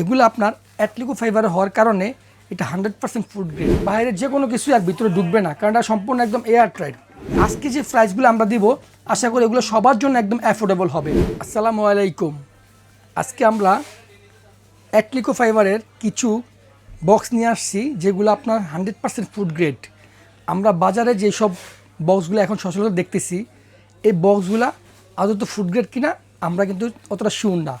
এগুলো আপনার অ্যাটলিকো ফাইবার হওয়ার কারণে এটা হান্ড্রেড পার্সেন্ট ফুড গ্রেড। বাইরের যে কোনো কিছু আর ভিতরে ঢুকবে না, কারণ এটা সম্পূর্ণ একদম এয়ার ট্রাইড। আজকে যে প্রাইসগুলো আমরা দিব, আশা করি এগুলো সবার জন্য একদম অ্যাফোর্ডেবল হবে। আসসালামু আলাইকুম। আজকে আমরা অ্যাটলিকো ফাইবারের কিছু বক্স নিয়ে আসছি, যেগুলো আপনার হান্ড্রেড পার্সেন্ট ফুড গ্রেড। আমরা বাজারে যেসব বক্সগুলো এখন সচরাচর দেখতেছি, এই বক্সগুলো আদৌ ফুড গ্রেড কিনা, আমরা কিন্তু অতটা শিউর না।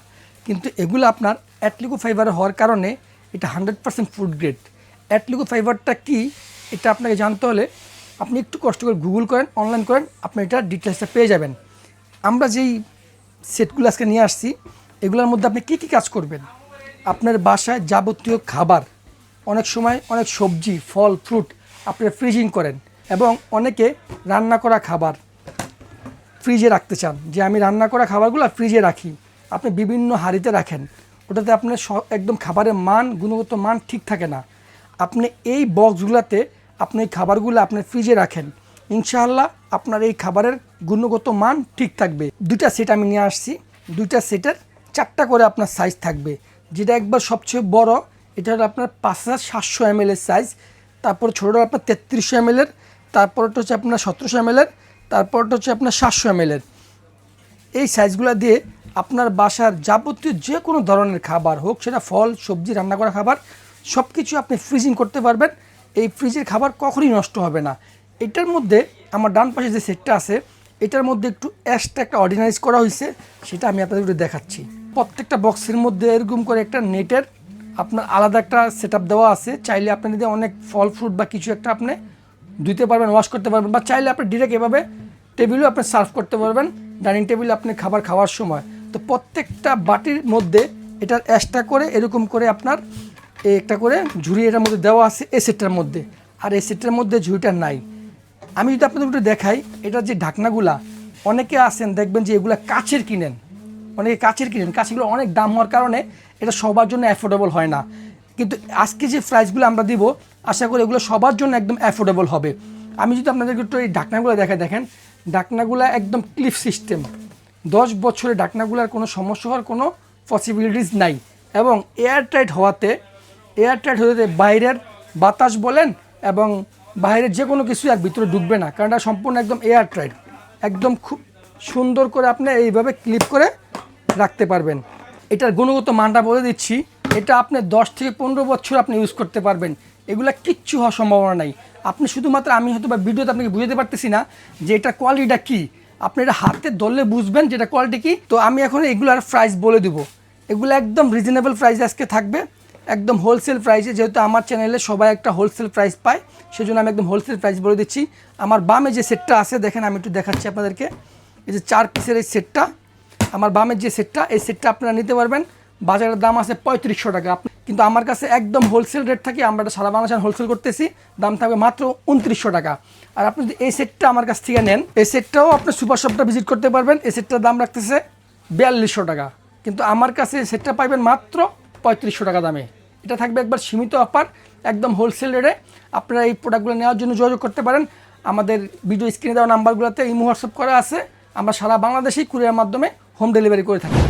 কিন্তু এগুলো আপনার অ্যাটলিকো ফাইবার হওয়ার কারণে এটা হান্ড্রেড পার্সেন্ট ফুড গ্রেড অ্যাটলিকো ফাইবারটা কি, এটা আপনাকে জানতে হলে আপনি একটু কষ্ট করে গুগল করেন অনলাইন করেন, আপনি এটা ডিটেলসটা পেয়ে যাবেন। আমরা যেই সেটগুলো আজকে নিয়ে আসছি, এগুলোর মধ্যে আপনি কী কী কাজ করবেন? আপনার বাসায় যাবতীয় খাবার, অনেক সময় অনেক সবজি, ফল ফ্রুট আপনি ফ্রিজিং করেন এবং অনেকে রান্না করা খাবার ফ্রিজে রাখতে চান। যে আমি রান্না করা খাবারগুলো ফ্রিজে রাখি। আপনি বিভিন্ন হাঁড়িতে রাখেন, ওটাতে আপনার একদম খাবারের মান, গুণগত মান ঠিক থাকে না। আপনি এই বক্সগুলোতে আপনি এই খাবারগুলো আপনার ফ্রিজে রাখেন। ইনশাআল্লাহ আপনার এই খাবারের গুণগত মান ঠিক থাকবে। দুইটা সেট আমি নিয়ে আসছি। দুইটা সেটের চারটা করে আপনার সাইজ থাকবে। যেটা একবার সবচেয়ে বড়, এটা হলো আপনার পাঁচ হাজার সাতশো এম সাইজ তারপর ছোটোটা আপনার তেত্রিশশো এম এর তারপরটা হচ্ছে আপনার সতেরোশো এম এর তারপরটা হচ্ছে আপনার সাতশো এম এর। এই সাইজগুলো দিয়ে আপনার বাসার যাবতীয় যে কোনো ধরনের খাবার হোক, সেটা ফল, সবজি, রান্না করা খাবার সব কিছু আপনি ফ্রিজিং করতে পারবেন। এই ফ্রিজের খাবার কখনই নষ্ট হবে না। এটার মধ্যে আমার ডান পাশে যে সেটটা আছে, এটার মধ্যে একটু এক্সট্রা একটা অর্ডিনাইজ করা হয়েছে, সেটা আমি আপনাদের একটু দেখাচ্ছি। প্রত্যেকটা বক্সের মধ্যে এরকম করে একটা নেটের আপনার আলাদা একটা সেট দেওয়া আছে। চাইলে আপনি যদি অনেক ফল ফ্রুট বা কিছু একটা আপনি ধুতে পারবেন ওয়াশ করতে পারবেন, বা চাইলে আপনি ডিরেক্ট এভাবে টেবিলেও আপনি সার্ভ করতে পারবেন। ডাইনিং টেবিলে আপনি খাবার খাওয়ার সময়। তো প্রত্যেকটা বাটির মধ্যে এটার এক্সট্রা করে এরকম করে আপনার একটা করে ঝুড়ি এটার মধ্যে দেওয়া আছে এই সেটটার মধ্যে। আর এই সেটটার মধ্যে ঝুড়িটা নাই। আমি যদি আপনাদের একটু দেখাই এটার যে ঢাকনাগুলা, অনেকে আছেন, দেখবেন যে এগুলা কাচের কিনেন। অনেকে কাচের কিনেন। কাছেগুলো অনেক দাম হওয়ার কারণে এটা সবার জন্য অ্যাফোর্ডেবল হয় না। কিন্তু আজকে যে প্রাইসগুলো আমরা দিব, আশা করি এগুলো সবার জন্য একদম অ্যাফোর্ডেবল হবে। আমি যদি আপনাদেরকে একটু এই ঢাকনাগুলো দেখা দেখেন। ঢাকনাগুলো একদম ক্লিপ সিস্টেম দশ বছরে ঢাকনাগুলোর কোনো সমস্যা হওয়ার কোনো পসিবিলিটিস নাই। এবং এয়ার টাইট হওয়াতে এয়ার টাইট হতে বাইরের বাতাস বলেন এবং বাইরের যে কোনো কিছু আর ভিতরে ঢুকবে না, কারণ এটা সম্পূর্ণ একদম এয়ার টাইট একদম খুব সুন্দর করে আপনি এইভাবে ক্লিপ করে রাখতে পারবেন। এটার গুণগত মানটা বলে দিচ্ছি, এটা আপনি দশ থেকে পনেরো বছর আপনি ইউজ করতে পারবেন। এগুলা কিচ্ছু হওয়ার সম্ভাবনা নাই। আপনি শুধুমাত্র আমি হয়তো বা ভিডিওতে আপনাকে বুঝতে পারতেছি না যে এটা কোয়ালিটিটা কী। আপনি এটা হাতে ধরলে বুঝবেন যেটা কোয়ালিটি কী। তো আমি এখন এগুলার প্রাইস বলে দিব। এগুলো একদম রিজনেবল প্রাইস আজকে থাকবে। একদম হোলসেল প্রাইসে যেহেতু আমার চ্যানেলে সবাই একটা হোলসেল প্রাইস পায়, সেজন্য আমি একদম হোলসেল প্রাইস বলে দিচ্ছি। আমার বামে যে সেটটা আছে, দেখেন আমি একটু দেখাচ্ছি আপনাদেরকে। এই যে চার পিসের এই সেটটা আমার বামের যে সেটটা এই সেটটা আপনারা নিতে পারবেন। বাজারের দাম আছে পঁয়ত্রিশশো টাকা। আপ- কিন্তু আমার কাছে একদম হোলসেল রেট থাকে, আমরা এটা সারা বাংলাদেশ হোলসেল করতেছি, দাম থাকবে মাত্র উনত্রিশশো টাকা। আর আপনি যদি এই সেটটা আমার কাছ থেকে নেন, এই সেটটাও আপনি সুপার শপটা ভিজিট করতে পারবেন, এই সেটটার দাম রাখতেছে বিয়াল্লিশশো টাকা। কিন্তু আমার কাছে এই সেটটা পাইবেন মাত্র পঁয়ত্রিশশো টাকা দামে। এটা থাকবে একবার সীমিত অফার একদম হোলসেল রেটে আপনারা এই প্রোডাক্টগুলো নেওয়ার জন্য যোগাযোগ করতে পারেন। আমাদের ভিডিও স্ক্রিনে দেওয়া নাম্বারগুলোতে ইমো হোয়াটসঅ্যাপ করা আছে। আমরা সারা বাংলাদেশেই কুরিয়ার মাধ্যমে হোম ডেলিভারি করে থাকি।